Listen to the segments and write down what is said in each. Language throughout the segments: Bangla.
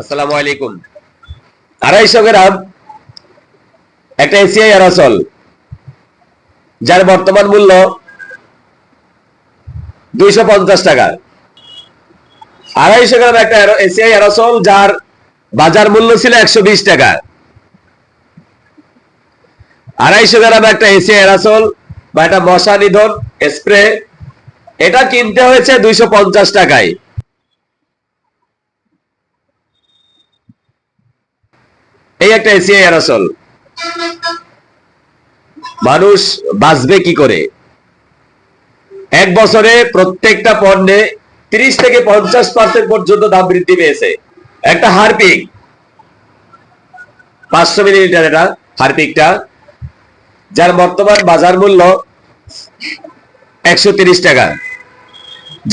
আসসালামু আলাইকুম। আড়াইশো গ্রাম একটা এসিআই অ্যারাসল, যার বর্তমান মূল্য দুইশো পঞ্চাশ টাকা। আড়াইশো গ্রাম একটা এসিআই অ্যারাসল, যার বাজার মূল্য ছিল একশো বিশ টাকা। আড়াইশো গ্রাম একটা এসিআই অ্যারাসল বা একটা মশা নিধন স্প্রে, এটা কিনতে হয়েছে দুইশো পঞ্চাশ টাকায়। এই একটা এসিআই অ্যারাসল মানুষ বাঁচবে কি করে? এক বছরে প্রত্যেকটা পণ্যে তিরিশ থেকে পঞ্চাশ পার্সেন্ট পর্যন্ত দাম বৃদ্ধি পেয়েছে। একটা হারপিক। পাঁচশো মিলিলিটার এটা হারপিকটা, যার বর্তমান বাজার মূল্য একশো টাকা।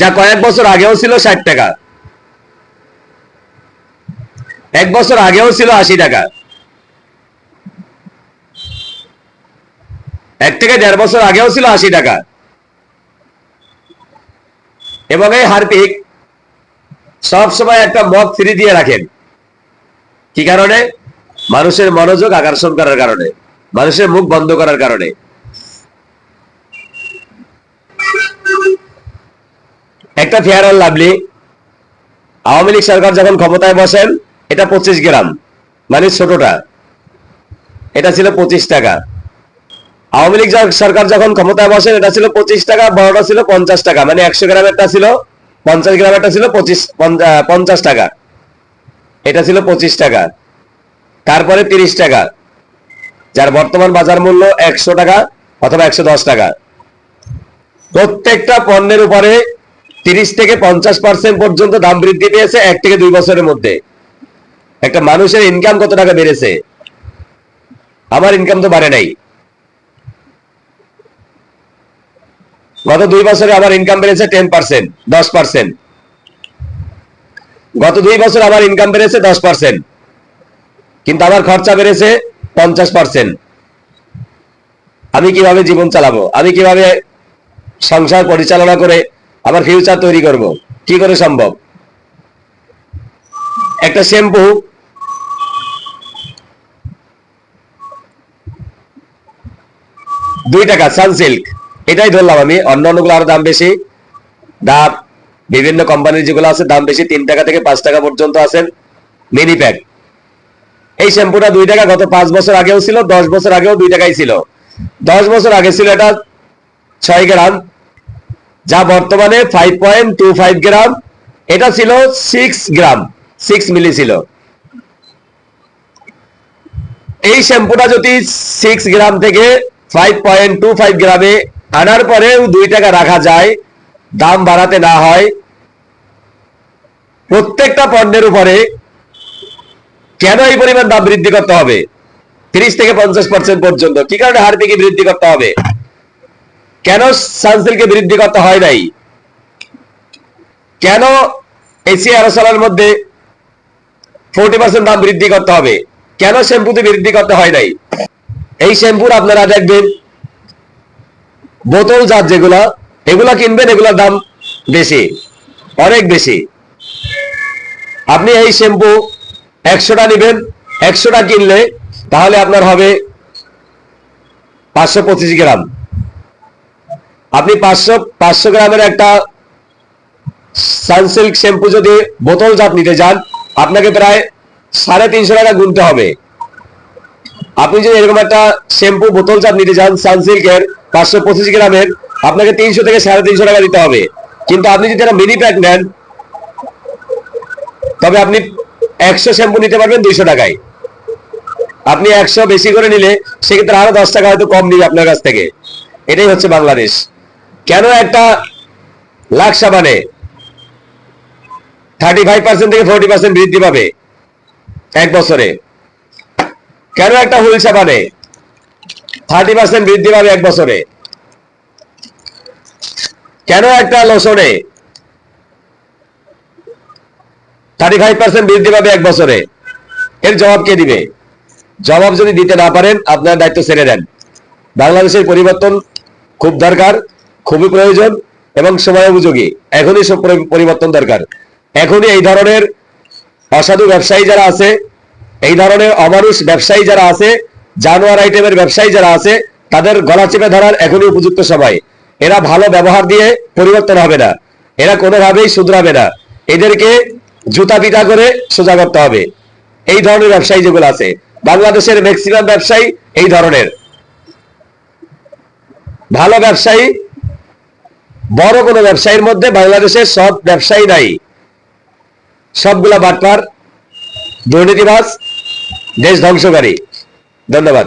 যা কয়েক বছর আগেও ছিল ষাট টাকা। এক বছর আগেও ছিল আশি টাকা। এক থেকে দেড় বছর আগেও ছিল আশি টাকা। এবং এই হারপিক সব সময় একটা মগ ফ্রি দিয়ে রাখেন। কি কারণে? মানুষের মনোযোগ আকর্ষণ করার কারণে, মানুষের মুখ বন্ধ করার কারণে। একটা ফেয়ার লাভলি আওয়ামী লীগ সরকার যখন ক্ষমতায় বসেন এটা পঁচিশ গ্রাম। মানে ছোটটা। এটা ছিল পঁচিশ টাকা। আওয়ামী লীগ সরকার যখন ক্ষমতায় বসেন, এটা ছিল পঁচিশ টাকা, বড়টা ছিল পঞ্চাশ টাকা। মানে একশো গ্রামেরটা ছিল, পঞ্চাশ গ্রামেরটা ছিল পঁচিশ, পঞ্চা- পঞ্চাশ টাকা। এটা ছিল পঁচিশ টাকা। তারপরে তিরিশ টাকা। যার বর্তমান বাজার মূল্য একশো টাকা অথবা একশো দশ টাকা। প্রত্যেকটা পণ্যের উপরে তিরিশ থেকে পঞ্চাশ পার্সেন্ট পর্যন্ত দাম বৃদ্ধি পেয়েছে এক থেকে দুই বছরের মধ্যে। একটা মানুষের ইনকাম কত টাকা বেড়েছে? আমার ইনকাম তো বাড়ে নাই। গত দুই বছরে আমার ইনকাম বেড়েছে টেন পার্সেন্ট দশ পার্সেন্ট গত দুই বছর আমার ইনকাম বেড়েছে দশ পার্সেন্ট কিন্তু আমার খরচা বেড়েছে পঞ্চাশ পার্সেন্ট আমি কীভাবে জীবন চালাবো? আমি কীভাবে সংসার পরিচালনা করে আমার ফিউচার তৈরি করব? কি করে সম্ভব? একটা শ্যাম্পু দুই টাকা সানসিল্ক এটাই ধরলাম আমি। অন্য অন্যগুলো আরও দাম বেশি। ডাব, বিভিন্ন কোম্পানির যেগুলো আছে, দাম বেশি, তিন টাকা থেকে পাঁচ টাকা পর্যন্ত আছে মিনি প্যাক এই শ্যাম্পুটা দুই টাকা, গত পাঁচ বছর আগেও ছিল, দশ বছর আগেও দুই টাকাই ছিল। দশ বছর আগে ছিল এটা ছয় গ্রাম। যা বর্তমানে ফাইভ পয়েন্ট টু ফাইভ গ্রাম। এটা ছিল সিক্স গ্রাম সিক্স মিলি ছিল। এই শ্যাম্পুটা যদি সিক্স গ্রাম থেকে ফাইভ পয়েন্ট টু ফাইভ গ্রামে আনার পরেও দুই টাকা রাখা যায়, দাম বাড়াতে না হয়। প্রত্যেকটা পণ্যের উপরে কেন এই পরিমাণ দাম বৃদ্ধি করতে হবে? তিরিশ থেকে পঞ্চাশ পার্সেন্ট পর্যন্ত। কি কারণে হারপিকে বৃদ্ধি করতে হবে? কেন সানসিল্কে বৃদ্ধি করতে হয় নাই? কেন এসি আরসালার মধ্যে ফোরটি পার্সেন্ট দাম বৃদ্ধি করতে হবে? কেন শ্যাম্পুতে বৃদ্ধি করতে হয় নাই? এই শ্যাম্পুর আপনারা দেখবেন, বোতল জাত যেগুলা, এগুলা কিনবেন, এগুলার দাম বেশি, অনেক বেশি। আপনি এই শ্যাম্পু একশোটা নেবেন, একশোটা কিনলে তাহলে আপনার হবে পাঁচশো পঁচিশ গ্রাম। আপনি পাঁচশো পাঁচশো গ্রামের একটা সানসিল্ক শ্যাম্পু যদি বোতল জাত নিতে যান, আপনাকে প্রায় সাড়ে তিনশো টাকা গুনতে হবে। আপনি যদি এরকম একটা শ্যাম্পু বোতল চাপ নিতে যান সানসিল্কের পাঁচশো পঁচিশ গ্রামের, আপনাকে তিনশো থেকে সাড়ে তিনশো টাকা দিতে হবে। কিন্তু আপনি যদি একটা মিনি প্যাক নেন, তবে আপনি একশো শ্যাম্পু নিতে পারবেন দুইশো টাকায়। আপনি একশো বেশি করে নিলে, সেক্ষেত্রে আরও দশ টাকা হয়তো কম নিবে আপনার কাছ থেকে। এটাই হচ্ছে বাংলাদেশ। কেন একটা লাখ সাবানে থার্টি ফাইভ পার্সেন্ট থেকে ফোর্টি পার্সেন্ট বৃদ্ধি পাবে এক বছরে? কেন একটা হুইল সাবানে থার্টি পার্সেন্ট বৃদ্ধি পাবে এক বছরে। কেন একটা লোশনে থার্টি ফাইভ পার্সেন্ট বৃদ্ধি পাবে এক বছরে। এর জবাব কে দিবে? জবাব যদি দিতে না পারেন, আপনার দায়িত্ব ছেড়ে দেন। বাংলাদেশের পরিবর্তন খুব দরকার, খুবই প্রয়োজন এবং সময় উপযোগী। এখনই সব পরিবর্তন দরকার। এখনই এই ধরনের অসাধু ব্যবসায়ী যারা আছে এই ধরনের অমানুষ ব্যবসায়ী যারা আছে, জানোয়ার আইটেমের ব্যবসায়ী যারা আছে, তাদের গলা চেপে ধরার এখনই উপযুক্ত সময়। এরা ভালো ব্যবহার দিয়ে পরিবর্তন হবে না। এরা কোনোভাবেই শুধরাবে না। এদেরকে জুতা পিটা করে সোজা করতে হবে। এই ধরনের ব্যবসায়ী যেগুলো আছে, বাংলাদেশের ম্যাক্সিমাম ব্যবসায়ী এই ধরনের। ভালো ব্যবসায়ী, বড় কোনো ব্যবসায়ীর মধ্যে বাংলাদেশের সব ব্যবসায়ী নাই। সবগুলা বাটপার, দুর্নীতিবাজ দেশ ধ্বংসকারী। ধন্যবাদ।